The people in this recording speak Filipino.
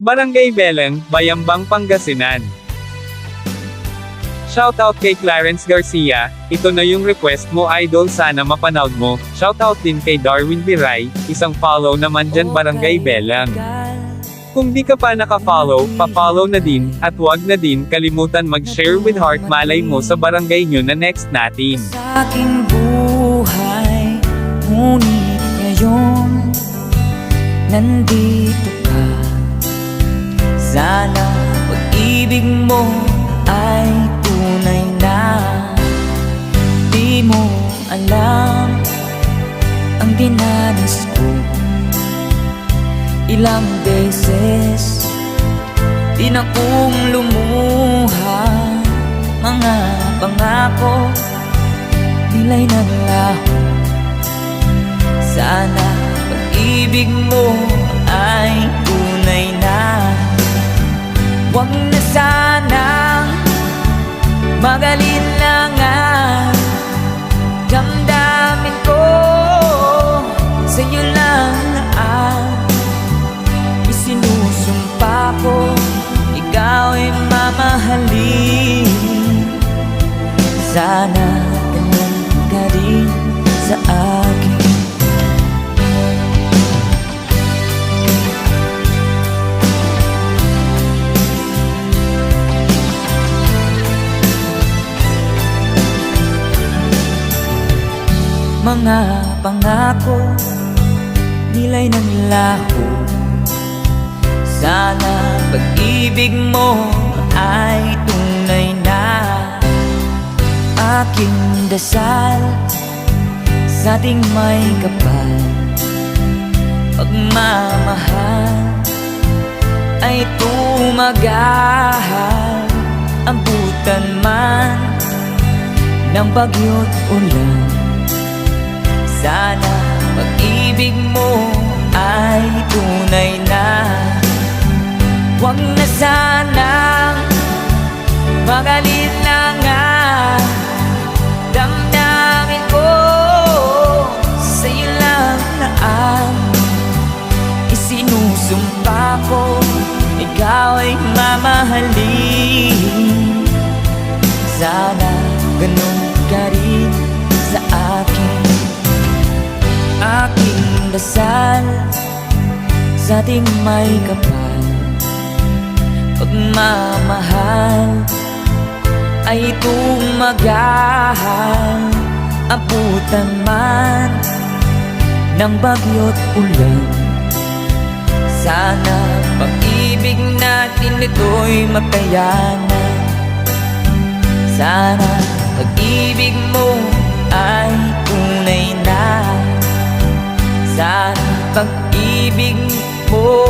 Barangay Beleng, Bayambang Pangasinan. Shoutout kay Clarence Garcia, ito na yung request mo idol sana mapanood mo. Shoutout din kay Darwin Biray, isang follow naman dyan Barangay Beleng. Kung di ka pa naka-follow, pa-follow na din, at wag na din kalimutan mag-share with heart malay mo sa barangay nyo na next natin. sa aking buhay Ngunit ngayon Nandito ka Sana pag-ibig mo ay tunay na. Di mo alam Ang dinanas ko. Ilang beses Di na kong lumuha. Mga pangako Nilay ng laho Sana pag-ibig mo Huwag na sanang magalinlangan Damdamin ko sa'yo lang na ang Isinusumpa ko Ikaw mamahalin. Sana ganun ka rin sa akin Mga pangako Nilay ng laho Sana pag-ibig mo ay tunay na aking dasal. Sa ating may kapal Pagmamahal ay tumagahal. Ambutan man ng bagyo't ulan Sana pag-ibig mo ay tunay na. Huwag na sanang magalinlangan Damdamin ko sa'yo lang na ang Isinusumpa ko. Ikaw ay mamahalin. Sana ganun Aking dasal Sa ating may kapal Pagmamahal ay tumagahal Abutan man ng bagyo't ulan. Sana pag-ibig natin ito'y makayanan Sana pag-ibig mo pag-ibig mo